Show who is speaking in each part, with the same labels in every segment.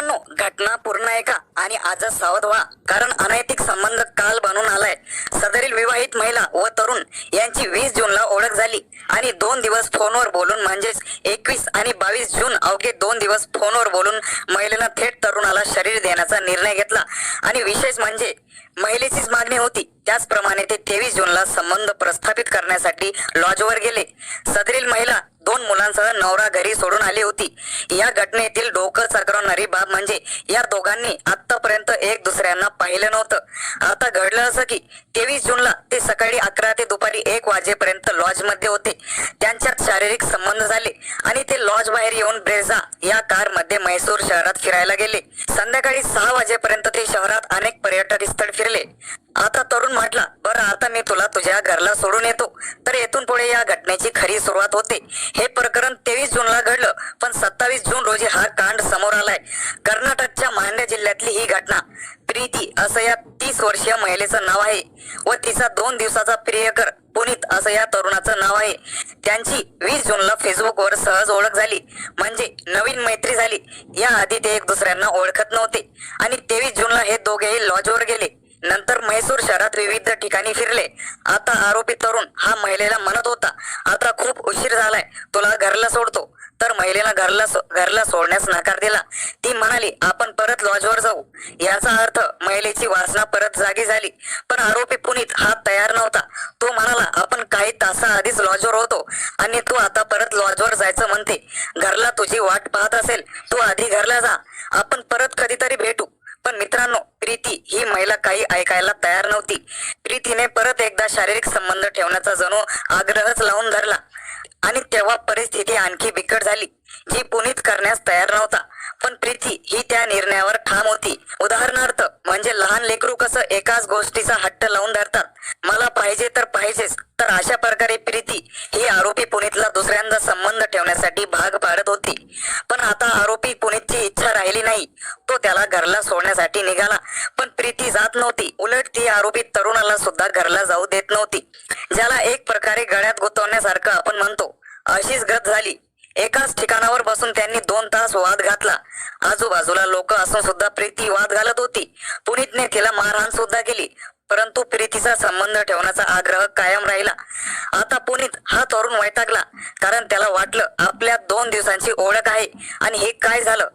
Speaker 1: मित्रांनो घटना पूर्ण ऐका आणि आजच सावध व्हा कारण अनैतिक संबंध काल बनून आलाय. सदरील विवाहित महिला व तरुण यांची वीस जूनला ओळख झाली. आणि दोन दिवस फोनवर बोलून म्हणजेच एकवीस आणि बावीस जून अवघे दोन दिवस फोनवर बोलून महिलेनं थेट तरुणाला शरीर देण्याचा निर्णय घेतला. आणि विशेष म्हणजे महिलेचीच मागणी होती. त्याचप्रमाणे ते तेवीस जूनला संबंध प्रस्थापित करण्यासाठी लॉजवर गेले. सदरील महिला दोन मुलांसह नवरा घरी सोडून आली होती. या घटनेतील डोकं चक्रावणारी बाब म्हणजे या दोघांनी आतापर्यंत एक दुसऱ्यांना पाहिलं नव्हतं. आता घडलं असं की तेवीस जूनला ते सकाळी अकरा ते दुपारी एक वाजेपर्यंत लॉजमध्ये होते. त्यांच्यात शारीरिक संबंध झाले आणि ते लॉज बाहेर येऊन ब्रेझा या कारमध्ये म्हैसूर शहरात फिरायला गेले. संध्याकाळी सहा वाजेपर्यंत ते शहरात अनेक पर्यटन स्थळ फिरले. आता तरुण म्हटला बरं आता मी तुला तुझ्या घरला सोडून येतो. तर येथून पुढे या घटनेची खरी सुरुवात होते. हे प्रकरण तेवीस जूनला घडलं पण सत्तावीस जून रोजी हा कांड समोर आलाय. कर्नाटकच्या मांड्या जिल्ह्यातली ही घटना. प्रीती असं या तीस वर्षीय महिलेचं नाव आहे व तिचा दोन दिवसाचा प्रियकर पुनीत असं या तरुणाचं नाव आहे. त्यांची वीस जूनला फेसबुकवर सहज ओळख झाली. म्हणजे नवीन मैत्री झाली. या आधी ते एक दुसऱ्यांना ओळखत नव्हते. आणि तेवीस जूनला हे दोघेही लॉजवर गेले. नंतर म्हैसूर शहरात विविध ठिकाणी फिरले. आता आरोपी तरुण हा महिलेला म्हणत होता आता खूप उशीर झालाय तुला घरला सोडतो. तर महिलेला घरला सो- घरला सोडण्यास नकार दिला. ती म्हणाली आपण परत लॉजवर जाऊ. याचा अर्थ महिलेची वासना परत जागी झाली पण आरोपी पुनीत हा तयार नव्हता. तो म्हणाला आपण काही तासा आधीच लॉजवर होतो आणि तू आता परत लॉजवर जायचं म्हणते. घरला तुझी वाट पाहत असेल तू आधी घरला जा. आपण परत कधीतरी भेटू. पण मित्रांनो प्रीती ही महिला काही ऐकायला तयार नव्हती. प्रीतीने परत एकदा शारीरिक संबंध ठेवण्याचा जणू आग्रहच लावून धरला. आणि तेव्हा परिस्थिती आणखी बिकट झाली जी पुनीत करण्यास तयार नव्हता. पण प्रीती ही त्या निर्णयावर ठाम होती. उदाहरणार्थ म्हणजे लहान लेकरू कसं एकाच गोष्टीचा हट्ट लावून धरतात? मला पाहिजे तर पाहिजेच. तर अशा प्रकारे प्रीती ही आरोपी पुनीतला दुसऱ्यांदा संबंध ठेवण्यासाठी भाग पाडत होती. पण आता आरोपी पुनीतची इच्छा राहिली नाही. तो त्याला घरला सोडण्यासाठी निघाला. पण प्रीती जात नव्हती. उलट ती आरोपी तरुणाला सुद्धा घरला जाऊ देत नव्हती. ज्याला एक प्रकारे गळ्यात गुतवण्यासारखं आपण म्हणतो. अशीच गत झाली. एकाच ठिकाणावर बसून त्यांनी दोन तास वाद घातला. आजूबाजूला लोक असून सुद्धा प्रीती वाद घालत होती. पुनीतने तिला मारहाण सुद्धा केली. परंतु प्रीतीचा संबंध ठेवण्याचा आग्रह कायम राहिला. आता पुनीत हा तरुण वैतागला. कारण त्याला वाटलं आपल्या दोन दिवसांची ओळख आहे. आणि हे काय झालं?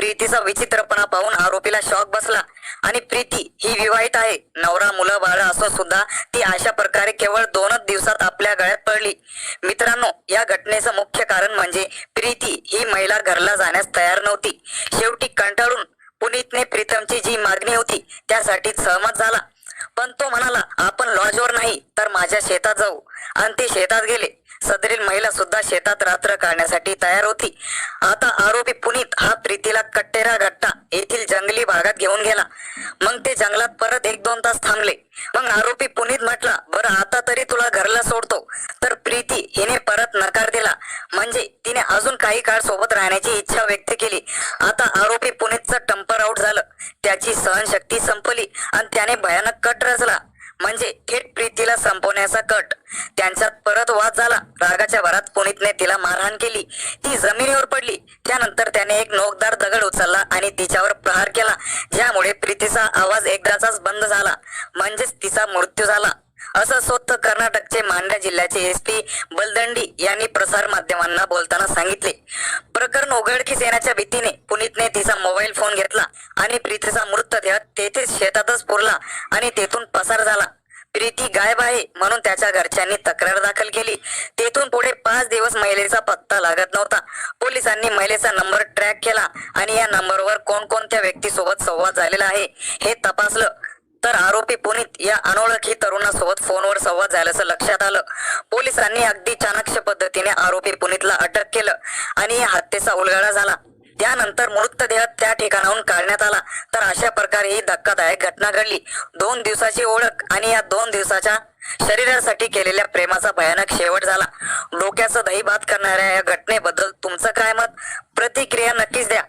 Speaker 1: प्रीतीचा विचित्रपणा पाहून आरोपीला शॉक बसला. आणि प्रीती ही विवाहित आहे. नवरा मुलं बाळ असो सुद्धा ती अशा प्रकारे केवळ दोनच दिवसात आपल्या गळ्यात पडली. मित्रांनो या घटनेचं मुख्य कारण म्हणजे प्रीती ही महिला घरला जाण्यास तयार नव्हती. शेवटी कंटाळून पुनीतने प्रीतमची जी मागणी होती त्यासाठी सहमत झाला. पण तो म्हणाला आपण लॉजवर नाही तर माझ्या शेतात जाऊ. आणि ते शेतात गेले. सदरील महिला सुद्धा शेतात रात्र काढण्यासाठी तयार होती. आता आरोपी पुनीत हा प्रीतीला कट्टेरा घट्टा येथील जंगली भागात घेऊन गेला. मग ते जंगलात परत एक दोन तास थांबले. मग आरोपी पुनीत म्हटला बरं आता तरी तुला घरला सोडतो. तर प्रीती हिने परत नकार दिला. म्हणजे तिने अजून काही काळ सोबत राहण्याची इच्छा व्यक्त केली. आता आरोपी पुनीतचं टंपर आउट झालं. त्याची सहनशक्ती संपली आणि त्याने भयानक कट रचला. म्हणजे थेट प्रीतीला संपवण्याचा कट. त्यांच्यात परत वाद झाला. रागाच्या भरात पुनीतने तिला मारहाण केली. ती जमिनीवर पडली. त्यानंतर त्याने एक नोकदार दगड उचलला आणि तिच्यावर प्रहार केला ज्यामुळे प्रीतीचा आवाज एकदाचाच बंद झाला. म्हणजेच तिचा मृत्यू झाला. असं स्वतः कर्नाटकचे मांड्या जिल्ह्याचे एस पी बलदंडी यांनी प्रसार माध्यमांना बोलताना सांगितले. प्रकरण उघडकीस येण्याच्या भीतीने पुनीतने तिचा मोबाईल फोन घेतला आणि प्रीतीचा मृतदेह तेथेच शेतातच पुरला आणि तेथून पसार झाला. प्रीती गायब आहे म्हणून त्याच्या घरच्यांनी तक्रार दाखल केली. तेथून पुढे पाच दिवस महिलेचा पत्ता लागत नव्हता. पोलिसांनी महिलेचा नंबर ट्रॅक केला आणि या नंबरवर कोणकोणत्या व्यक्तीसोबत संवाद झालेला आहे हे तपासलं. तर आरोपी पुनीत या अनोळखी तरुणासोबत फोनवर संवाद झाल्याचं लक्षात आलं. पोलिसांनी अगदी चाणक्य पद्धतीने आरोपी पुनीतला अटक केलं आणि या हत्येचा उलगडा झाला. त्यानंतर मृतदेह त्या ठिकाणाहून काढण्यात आला. तर अशा प्रकारे ही धक्कादायक घटना घडली. दोन दिवसाची ओळख आणि या दोन दिवसाच्या शरीरासाठी केलेल्या प्रेमाचा भयानक शेवट झाला. डोक्याचं दही भात करणाऱ्या या घटनेबद्दल तुमचं काय मत? प्रतिक्रिया नक्कीच द्या.